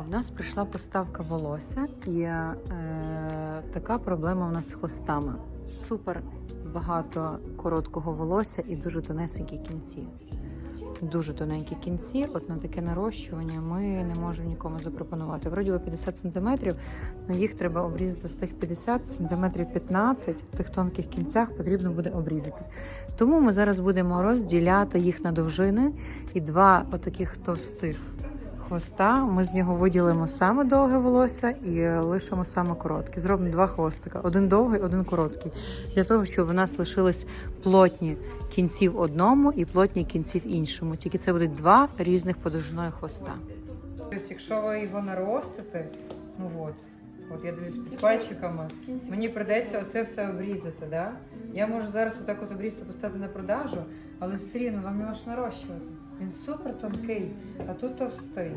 В нас прийшла поставка волосся, і е, така проблема у нас з хвостами. Супер багато короткого волосся і дуже тонесенькі кінці. Дуже тоненькі кінці. От на таке нарощування ми не можемо нікому запропонувати. Вроді би 50 см, але їх треба обрізати з тих 50 см 15 в тих тонких кінцях потрібно буде обрізати. Тому ми зараз будемо розділяти їх на довжини і два отаких товстих хвоста. Ми з нього виділимо саме довге волосся і лишимо саме коротке. Зробимо два хвостика: один довгий, один короткий. Для того, щоб у нас лишились плотні кінці в одному і плотні кінці в іншому. Тільки це будуть два різних подовжиної хвоста. Тобто, якщо ви його наростите, ну от. От я дивлюсь під пальчиками. Мені придеться оце все обрізати, да? Я можу зараз отак от обрізати, поставити на продажу, але все рівно вам його ж нарощувати. Він супер тонкий, а тут товстий.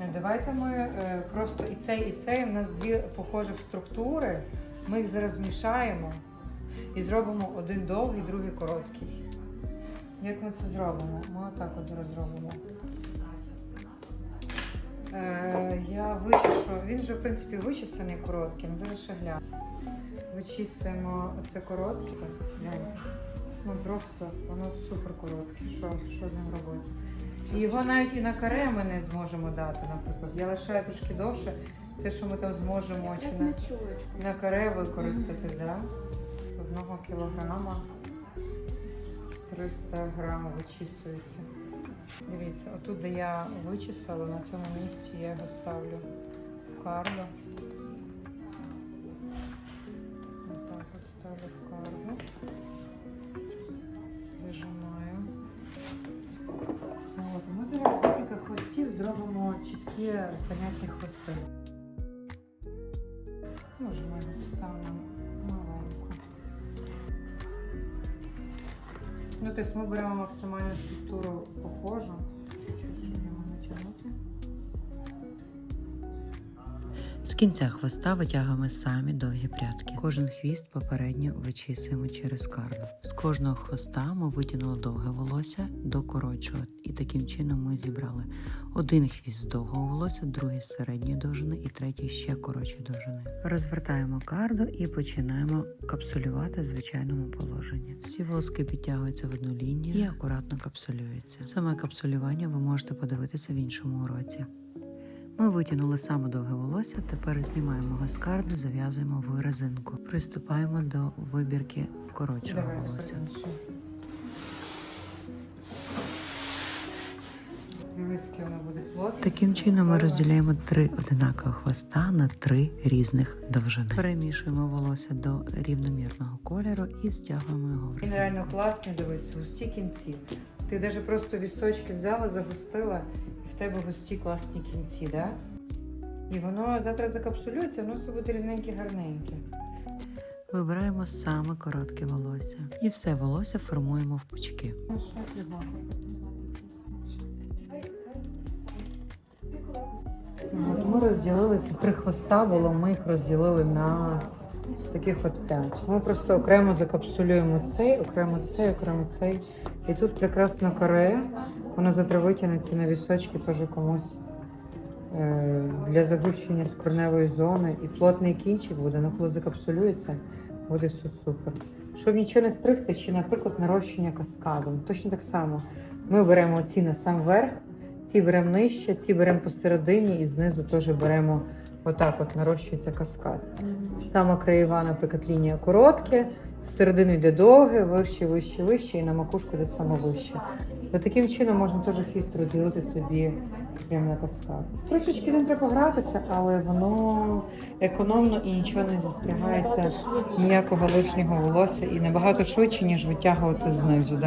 Е, Давайте ми е, просто і цей, і цей. У нас дві похожих структури. Ми їх зараз змішаємо і зробимо один довгий, другий короткий. Як ми це зробимо? Ми отак от зараз зробимо. Е, я вичишу, він вже в принципі вичисаний коротким, зараз ще гляну. Вичісуємо це коротке. Ну просто воно супер коротке. Що, що з ним робити? І його навіть і на каре ми не зможемо дати, наприклад. Я лишаю трошки довше, те, що ми там зможемо чи на, на каре використати, да? Одного кілограма 300 грам вичісується. Дивіться, отут, де я вичесала, на цьому місці я його ставлю в карло. Отак от ставлю в карло. Вижимаю. От, ми зараз декілька хвостів зробимо чіткі, понятні хвости. Може, ми його ставимо Ну, тобто ми беремо максимальну структуру похожу. Чуть-чуть, З кінця хвоста витягуємо самі довгі прядки. Кожен хвіст попередньо вичісуємо через карло. З кожного хвоста ми витягнули довге волосся до коротшого, і таким чином ми зібрали один хвіст з довгого волосся, другий з середньої довжини і третій ще коротшої довжини. Розвертаємо карду і починаємо капсулювати в звичайному положенні. Всі волоски підтягуються в одну лінію і акуратно капсулюються. Саме капсулювання ви можете подивитися в іншому уроці. Ми витягнули саме довге волосся, тепер знімаємо його зав'язуємо в резинку. Приступаємо до вибірки коротшого Давай, волосся. Таким чином ми розділяємо три одинакові хвоста на три різних довжини. Перемішуємо волосся до рівномірного кольору і стягуємо його в Він реально класний, дивись, густі кінці. Ти навіть просто вісочки взяла, загустила, в тебе густі класні кінці, да? І воно завтра закапсулюється, воно все буде рівненьке, гарненьке. Вибираємо саме коротке волосся. І все волосся формуємо в пучки. От ми розділили ці три хвоста, було ми їх розділили на таких от п'ять. Ми просто окремо закапсулюємо цей, окремо цей, окремо цей. І тут прекрасно каре, воно завтра витягнеться на вісочки теж комусь е, для загущення скроневої зони. І плотний кінчик буде, ну коли закапсулюється, буде все супер. Щоб нічого не стригти, чи, наприклад, нарощення каскадом. Точно так само. Ми беремо ці на сам верх, ці беремо нижче, ці беремо посередині і знизу теж беремо отак от нарощується каскад. Сама краєва, наприклад, лінія коротке, з середини йде довге, вище, вище, вище, і на макушку йде саме вище. То таким чином можна теж хвіст розділити собі прямо на каскад. Трошечки не треба гратися, але воно економно і нічого не застрягається, ніякого лишнього волосся і набагато швидше, ніж витягувати знизу.